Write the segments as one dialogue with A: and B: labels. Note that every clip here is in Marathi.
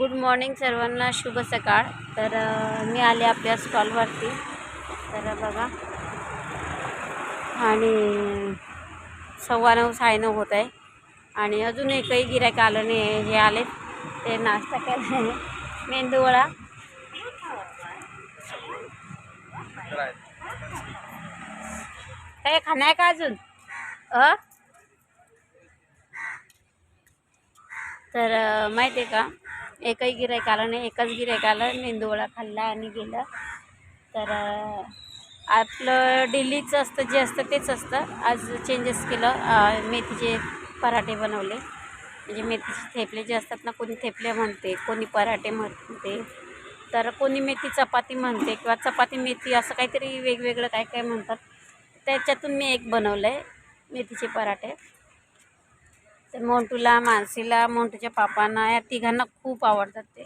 A: गुड मॉर्निंग सर्वांना शुभ सकाळ. तर मी आले आपल्या स्टॉलवरती. तर बघा. आणि सव्वा नऊ साडेनऊ होत आहे. आणि अजून एकही गिऱ्हाईक आलं नाही हे आले ते नाश्ता केला मेंदूवडा. काय खाणं आहे का अजून? अ? तर माहिती आहे का? एकही गिरायक आलं नाही एकच गिरायक आलं मेंदूवडा खाल्ला आणि गेलं. तर आपलं डेलीचं असतं जे असतं तेच असतं. आज चेंजेस केलं मेथीचे पराठे बनवले. म्हणजे मेथीचे थेपले जे असतात ना कोणी थेपले म्हणते कोणी पराठे म्हणते. तर कोणी मेथी चपाती म्हणते किंवा चपाती मेथी असं काहीतरी वेगवेगळं काय काय म्हणतात. त्याच्यातून मी एक बनवलं आहे मेथीचे पराठे. तर मोंटूला मानसीला मोंटूच्या पापांना या तिघांना खूप आवडतात ते.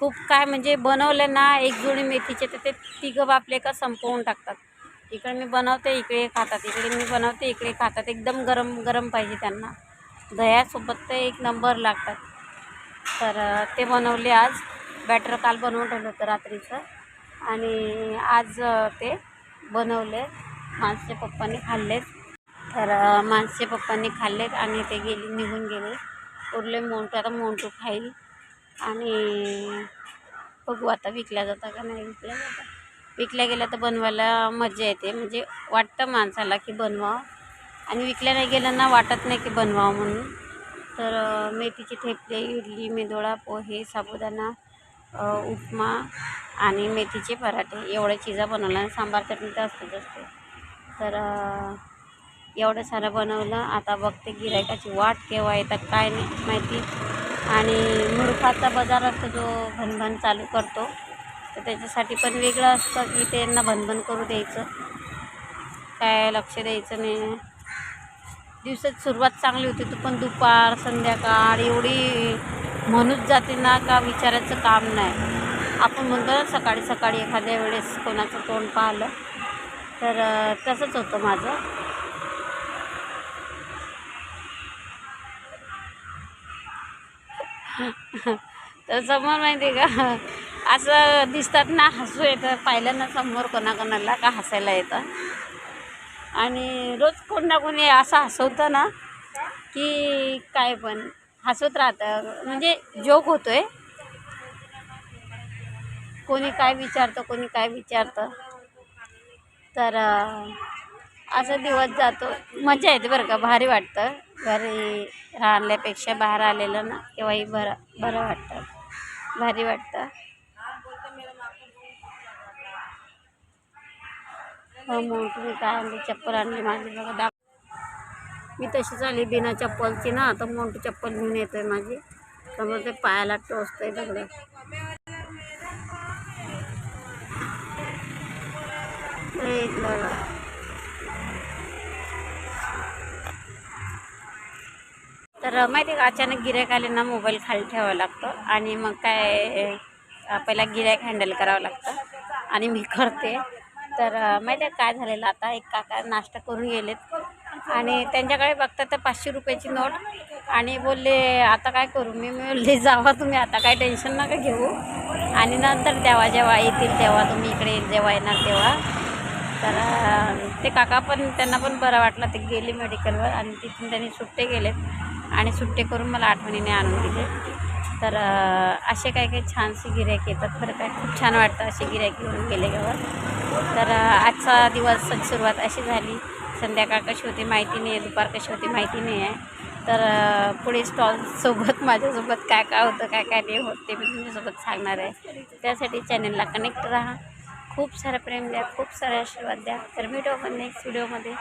A: खूप काय म्हणजे बनवलं ना एक जोडी मेथीचे तर ते तिघं बापले का संपवून टाकतात. इकडे मी बनवते इकडे खातात. इकडे मी बनवते इकडे खातात. एकदम गरम गरम पाहिजे त्यांना. दह्यासोबत ते एक नंबर लागतात. तर ते बनवले आज. बॅटर काल बनवून ठेवलं होतं रात्रीचं. आणि आज ते बनवले. माणसाच्या पप्पांनी खाल्लेत. तर माणसे पप्पांनी खाल्लेत आणि ते गेले निघून गेले. उरले मोंटू आता मोंटू खाईल. आणि बघू आता विकल्या जाता का नाही विकल्या जाता. विकल्या गेल्या तर बनवायला मजा येते. म्हणजे वाटतं माणसाला की बनवावं. आणि विकल्या नाही गेलं ना वाटत नाही की बनवावं म्हणून. तर मेथीचे थेपले इडली मेदोळा पोहे साबुदाणा उपमा आणि मेथीचे पराठे. एवढ्या चिजा बनवल्या. आणि सांबार चटणी तर असतंच असते तर एवढं सारं बनवलं. आता बघते गिरायकाची वाट केव्हा येतात काय नाही माहिती. आणि मुरफाचा बाजार असतो जो भनभन चालू करतो तर त्याच्यासाठी पण वेगळं असतं की त्यांना भनभन करू द्यायचं. काय लक्ष द्यायचं नाही. दिवसात सुरुवात चांगली होती तू पण दुपार संध्याकाळ एवढी म्हणूच जाते ना का विचारायचं काम नाही. आपण म्हणतो ना सकाळी सकाळी एखाद्या वेळेस कोणाचं तोंड पाहिलं तर तसंच होतं माझं. तर समोर माहिती आहे का? असं दिसतात ना हसू येतं. पाहिलं ना समोर कोणाकोणाला का हसायला येतं. आणि रोज कोण ना कोणी असं हसवतं ना की काय पण. हसवत राहतं. म्हणजे जोक होतो आहे कोणी काय विचारतं कोणी काय विचारतं. तर असं दिवस जातो. मजा येते बरं का? भारी वाटतं. घरी राहिल्यापेक्षा बाहेर आलेलं ना केव्हाही बरं बरं वाटतं. भारी वाटतं. हो मग तुम्ही काय आणली? चप्पल आणली माझी. बघा दाख मी तशीच आली बिना चप्पलची ना तर मोठी चप्पल घेऊन येतोय माझी. समोर ते पायाला टोचतंय सगळं हे इथलं तर माहिती आहे का अचानक गिऱ्हाईक आले ना मोबाईल खाली ठेवावा लागतो आणि मग काय पहिला गिऱ्हाईक हँडल करावं लागतं आणि मी करते. तर माहिती आहे काय झालेलं आता एक काका नाश्ता करून गेलेत आणि त्यांच्याकडे बघता तर पाचशे रुपयाची नोट आणि बोलले आता काय करू? मी बोलले जावा तुम्ही आता काय टेन्शन नका घेऊ. आणि नंतर तेव्हा जेव्हा येतील तेव्हा तुम्ही इकडे जेव्हा येणार तेव्हा. तर ते काका पण त्यांना पण बरं वाटलं ते गेले मेडिकलवर आणि तिथून त्यांनी सुट्टे गेलेत आणि सुट्टे करून मला आठवणीने आणून दिले. तर असे काही काही छानसे गिऱ्हाईक येतात. बरं काय खूप छान वाटतं असे गिऱ्हाईक घेऊन गेल्यावर तर आजचा दिवस सुरुवात अशी झाली. संध्याकाळ कशी होती माहिती नाही आहे दुपार कशी होती माहिती नाही आहे तर पुढे स्टॉलसोबत माझ्यासोबत काय काय होतं काय काय नाही होत ते मी तुमच्यासोबत सांगणार आहे. त्यासाठी चॅनलला कनेक्ट राहा. खूप सारं प्रेम द्या खूप सारे आशीर्वाद द्या. तर भेटू आपण नेक्स्ट व्हिडिओमध्ये